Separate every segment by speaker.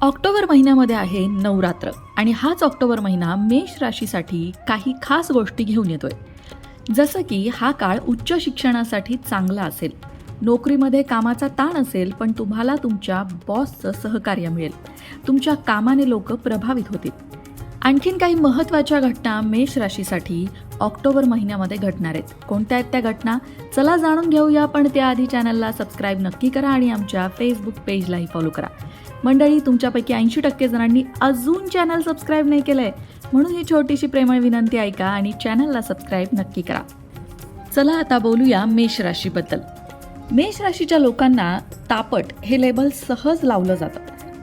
Speaker 1: October महिन्यामध्ये आहे नवरात्र आणि हाच ऑक्टोबर महिना मेष राशीसाठी काही खास गोष्टी घेऊन येतोय. जसं की हा काळ उच्च शिक्षणासाठी चांगला असेल. नोकरीमध्ये कामाचा ताण असेल पण तुम्हाला तुमच्या बॉसचं सहकार्य मिळेल. तुमच्या कामाने लोक प्रभावित होतील. आणखीन काही महत्त्वाच्या घटना मेष राशीसाठी ऑक्टोबर महिन्यामध्ये घडणार आहेत. कोणत्या आहेत त्या घटना? चला जाणून घेऊया पण त्याआधी चॅनलला सबस्क्राईब नक्की करा आणि आमच्या फेसबुक पेजलाही फॉलो करा. मंडळी तुमच्यापैकी ऐंशी टक्के जणांनी अजून चॅनल सबस्क्राईब नाही केलंय. म्हणून ही छोटीशी प्रेमळ विनंती ऐका आणि चॅनलला सबस्क्राईब नक्की करा. चला आता बोलूया मेष राशीबद्दल. मेष राशीच्या लोकांना तापट हे लेबल सहज लावलं जातं.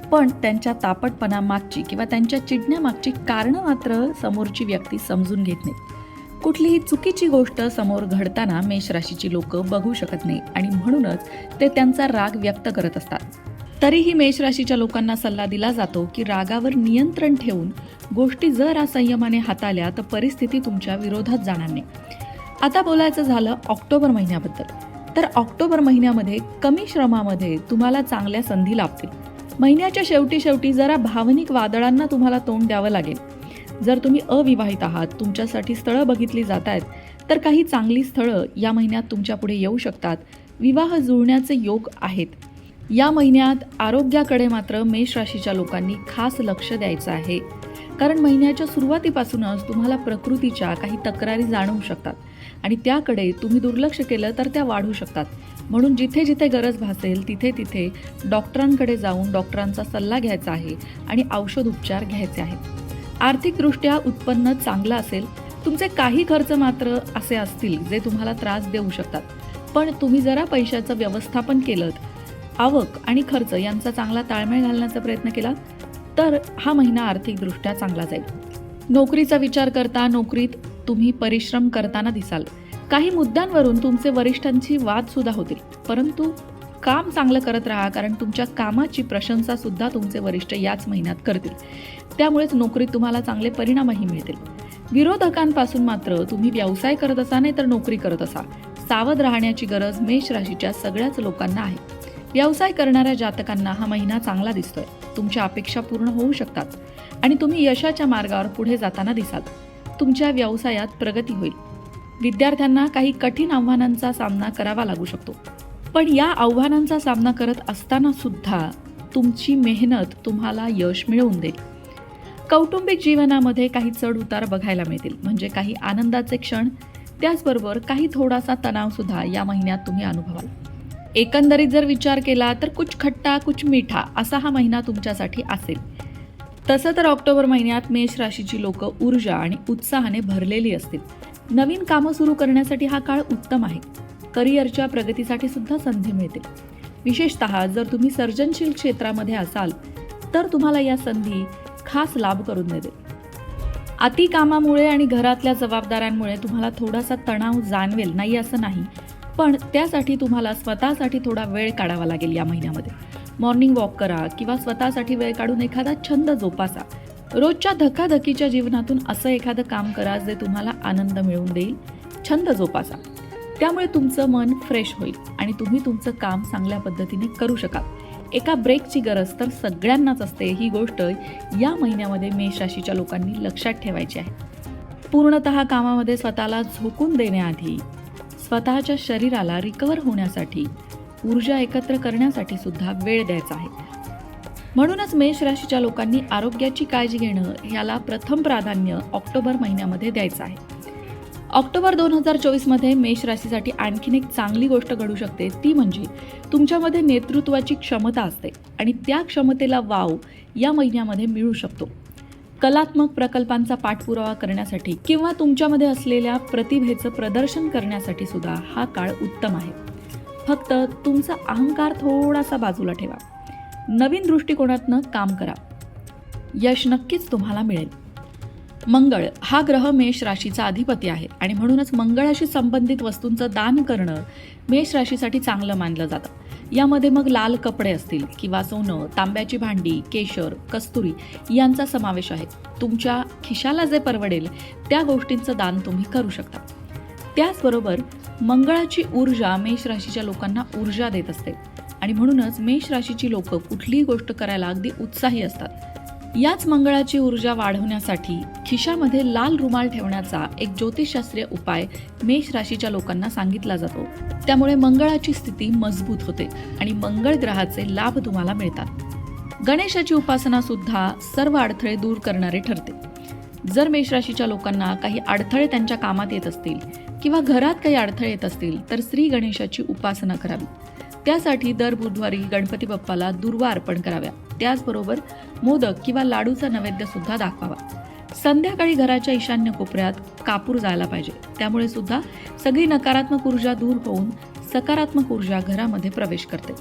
Speaker 1: पण त्यांच्या तापटपणामागची किंवा त्यांच्या चिडण्यामागची कारणं मात्र समोरची व्यक्ती समजून घेत नाही. कुठलीही चुकीची गोष्ट समोर घडताना मेष राशीची लोक बघू शकत नाही आणि म्हणूनच ते त्यांचा राग व्यक्त करत असतात. तरीही मेष राशीच्या लोकांना सल्ला दिला जातो की रागावर नियंत्रण ठेवून गोष्टी जर असंयमाने हाताळल्या तर परिस्थिती तुमच्या विरोधात जाणार नाही. आता बोलायचं झालं ऑक्टोबर महिन्याबद्दल. तर ऑक्टोबर महिन्यामध्ये कमी श्रमामध्ये तुम्हाला चांगल्या संधी लाभतील. महिन्याच्या शेवटी शेवटी जरा भावनिक वादळांना तुम्हाला तोंड द्यावं लागेल. जर तुम्ही अविवाहित आहात तुमच्यासाठी स्थळं बघितली जात आहेत तर काही चांगली स्थळं या महिन्यात तुमच्यापुढे येऊ शकतात. विवाह जुळण्याचे योग आहेत. या महिन्यात आरोग्याकडे मात्र मेष राशीच्या लोकांनी खास लक्ष द्यायचं आहे. कारण महिन्याच्या सुरुवातीपासूनच तुम्हाला प्रकृतीच्या काही तक्रारी जाणवू शकतात आणि त्याकडे तुम्ही दुर्लक्ष केलं तर त्या वाढू शकतात. म्हणून जिथे जिथे गरज भासेल तिथे तिथे डॉक्टरांकडे जाऊन डॉक्टरांचा सल्ला घ्यायचा आहे आणि औषध उपचार घ्यायचे आहेत. आर्थिकदृष्ट्या उत्पन्न चांगलं असेल तुमचे काही खर्च मात्र असे असतील जे तुम्हाला त्रास देऊ शकतात. पण तुम्ही जरा पैशाचं व्यवस्थापन केलं आवक आणि खर्च यांचा चांगला ताळमेळ घालण्याचा प्रयत्न केला तर हा महिना आर्थिकदृष्ट्या चांगला जाईल. नोकरीचा विचार करता नोकरीत तुम्ही परिश्रम करताना दिसाल. काही मुद्द्यांवरून तुमचे वरिष्ठांची वाद सुद्धा होतील. परंतु काम चांगलं करत राहा कारण तुमच्या कामाची प्रशंसा सुद्धा तुमचे वरिष्ठ याच महिन्यात करतील. त्यामुळेच नोकरीत तुम्हाला चांगले परिणामही मिळतील. विरोधकांपासून मात्र तुम्ही व्यवसाय करत असा नाही तर नोकरी करत असा सावध राहण्याची गरज मेष राशीच्या सगळ्याच लोकांना आहे. व्यवसाय करणाऱ्या जातकांना हा महिना चांगला दिसतोय. तुमच्या अपेक्षा पूर्ण होऊ शकतात. आणि तुम्ही यशाच्या मार्गावर पुढे जाताना दिसाल. तुमच्या व्यवसायात प्रगती होईल. विद्यार्थ्यांना काही कठीण आव्हानांचा सामना करावा लागू शकतो. पण या आव्हानांचा सामना करत असताना सुद्धा तुमची मेहनत तुम्हाला यश मिळवून देईल. कौटुंबिक जीवनामध्ये काही चढ उतार बघायला मिळतील. म्हणजे काही आनंदाचे क्षण. त्याचबरोबर काही थोडासा तणावसुद्धा या महिन्यात तुम्ही अनुभवाल. एकंदरीत जर विचार केला तर कुछ खट्टा कुछ मिठा असा हा महिना तुमच्यासाठी असेल. तसं तर ऑक्टोबर महिन्यात मेष राशीची लोक ऊर्जा आणि उत्साहाने भरलेली असतील. नवीन कामं सुरू करण्यासाठी हा काळ उत्तम आहे. करिअरच्या प्रगतीसाठी सुद्धा संधी मिळते. विशेषतः जर तुम्ही सर्जनशील क्षेत्रामध्ये असाल तर तुम्हाला या संधी खास लाभ करून देते. अति कामामुळे आणि घरातल्या जबाबदाऱ्यांमुळे तुम्हाला थोडासा तणाव जाणवेल नाही असं नाही. पण त्यासाठी तुम्हाला स्वतःसाठी थोडा वेळ काढावा लागेल या महिन्यामध्ये. मॉर्निंग वॉक करा किंवा स्वतःसाठी वेळ काढून एखादा छंद जोपासा. रोजच्या धकाधकीच्या जीवनातून असं एखादं काम करा जे तुम्हाला आनंद मिळवून देईल. छंद जोपासा. त्यामुळे तुमचं मन फ्रेश होईल आणि तुम्ही तुमचं काम चांगल्या पद्धतीने करू शकाल. एका ब्रेकची गरज तर सगळ्यांनाच असते. ही गोष्ट या महिन्यामध्ये मेष राशीच्या लोकांनी लक्षात ठेवायची आहे. पूर्णतः कामामध्ये स्वतःला झोकून देण्याआधी स्वतःच्या शरीराला रिकवर होण्यासाठी ऊर्जा एकत्र करण्यासाठी सुद्धा वेळ द्यायचा आहे. म्हणूनच मेष राशीच्या लोकांनी आरोग्याची काळजी घेणं याला प्रथम प्राधान्य ऑक्टोबर महिन्यामध्ये द्यायचं आहे. ऑक्टोबर दोन हजार चोवीसमध्ये मेष राशीसाठी आणखीन एक चांगली गोष्ट घडू शकते ती म्हणजे तुमच्यामध्ये नेतृत्वाची क्षमता असते आणि त्या क्षमतेला वाव या महिन्यामध्ये मिळू शकतो. कलात्मक प्रकल्पांचा पाठपुरावा करण्यासाठी किंवा तुमच्यामध्ये असलेल्या प्रतिभेचं प्रदर्शन करण्यासाठी सुद्धा हा काळ उत्तम आहे. फक्त तुमचा अहंकार थोडासा बाजूला ठेवा. नवीन दृष्टिकोनातनं काम करा. यश नक्कीच तुम्हाला मिळेल. मंगळ हा ग्रह मेष राशीचा अधिपती आहे आणि म्हणूनच मंगळाशी संबंधित वस्तूंचं दान करणं मेष राशीसाठी चांगलं मानलं जातं. यामध्ये मग लाल कपडे असतील किंवा सोनं तांब्याची भांडी केशर कस्तुरी यांचा समावेश आहे. तुमच्या खिशाला जे परवडेल त्या गोष्टींचं दान तुम्ही करू शकता. त्याचबरोबर मंगळाची ऊर्जा मेष राशीच्या लोकांना ऊर्जा देत असते. आणि म्हणूनच मेष राशीची लोक कुठलीही गोष्ट करायला अगदी उत्साही असतात. याच मंगळाची ऊर्जा वाढवण्यासाठी खिशामध्ये लाल रुमाल ठेवण्याचा एक ज्योतिषशास्त्रीय उपाय मेष राशीच्या लोकांना सांगितला जातो. त्यामुळे मंगळाची स्थिती मजबूत होते आणि मंगळ ग्रहाचे लाभ तुम्हाला मिळतात. गणेशाची उपासना सुद्धा सर्व अडथळे दूर करणारे ठरते. जर मेष राशीच्या लोकांना काही अडथळे त्यांच्या कामात येत असतील किंवा घरात काही अडथळे येत असतील तर श्री गणेशाची उपासना करावी. त्यासाठी दर बुधवारी गणपती बाप्पाला दुर्वा अर्पण कराव्या. त्याचबरोबर मोदक किंवा लाडूचा नैवेद्य सुद्धा दाखवावा. संध्याकाळी घराच्या ईशान्य कोपऱ्यात कापूर जायला पाहिजे. त्यामुळे सुद्धा सगळी नकारात्मक ऊर्जा दूर होऊन सकारात्मक ऊर्जा घरामध्ये प्रवेश करते.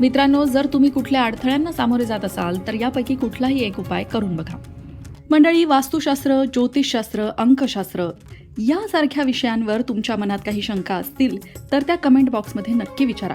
Speaker 1: मित्रांनो जर तुम्ही कुठल्या अडथळ्यांना सामोरे जात असाल तर यापैकी कुठलाही एक उपाय करून बघा. मंडळी वास्तुशास्त्र ज्योतिषशास्त्र अंकशास्त्र यासारख्या विषयांवर तुमच्या मनात काही शंका असतील तर त्या कमेंट बॉक्समध्ये नक्की विचारा.